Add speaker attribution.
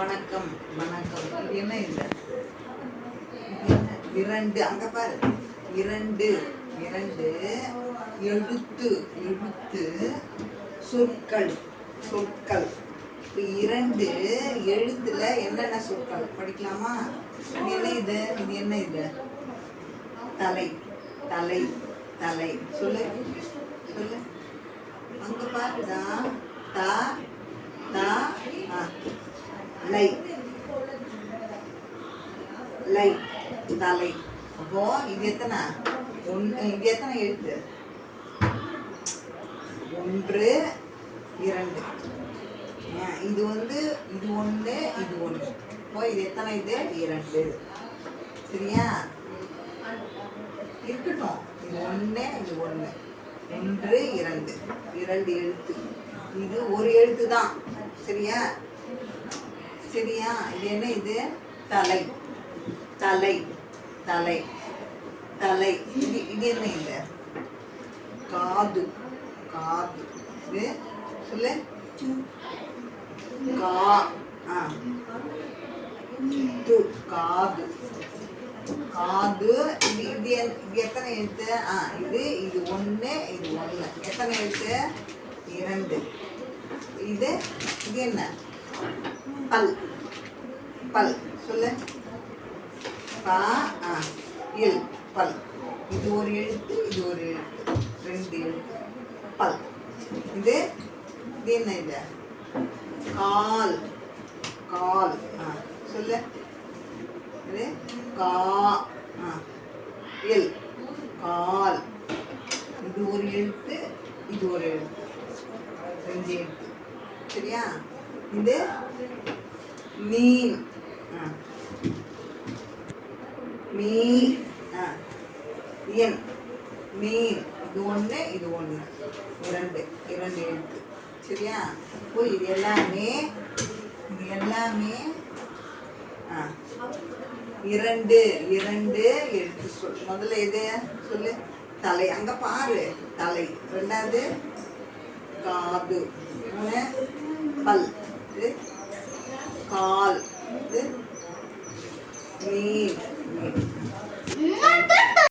Speaker 1: வணக்கம் வணக்கம். இது என்ன இல்லை இரண்டு அங்க பாரு. இரண்டு இரண்டு எழுத்து எழுத்து சொற்கள் சொற்கள். இப்போ இரண்டு எழுத்துல என்னென்ன சொற்கள்? படிக்கலாமா? என்ன இது? இது என்ன இது? தலை தலை தலை. சொல்லு சொல்லு. அங்க பாருடா. தா லை லை தலை அப்போ இது எத்தனை? ஒன்று இது எத்தனை? எழுத்து ஒன்று இரண்டு. இது வந்து இது ஒன்று இது ஒன்று இப்போ இது எத்தனை? இது இரண்டு. சரியா? இருக்கட்டும். இது ஒன்று இது ஒன்று ஒன்று இரண்டு. இரண்டு எழுத்து. இது ஒரு எழுத்து தான் சரியா? சரியா? இது என்ன இது? தலை. தலை. தலை. தலை. இது இது என்ன இது? காது. காது. இது சொல்லு. கா. ஆ. து. காது. காது. இது இது என்- இது எத்தனை எழுத்து? ஆ இது இது ஒன்று இது ஒன்று எத்தனை எழுத்து? இரண்டு. இது இது என்ன? பல். பல். சொல்லு. பா ஆ. இல். பல். இது ஒரு எழுத்து இது ஒரு எழுத்து. ரெண்டு எழுத்து. பல். இது இது என்ன இது? கால். கால். ஆ. சொல்லு. இது கா ஆ. இல். கால். இது ஒரு எழுத்து இது ஒரு எழுத்து. ரெண்டு எழுத்து. சரியா? இது மீன். ஆ. மீ ஆ. என் மீன். இது ஒன்று இது ஒன்று இரண்டு. இரண்டு எழுத்து. சரியா? இப்போ இது எல்லாமே இது எல்லாமே ஆ. இரண்டு இரண்டு எழுத்து சொல். முதல்ல எது? சொல்லு. தலை. அங்கே பாரு. தலை. ரெண்டாவது காது. மூணு பல். இது கால்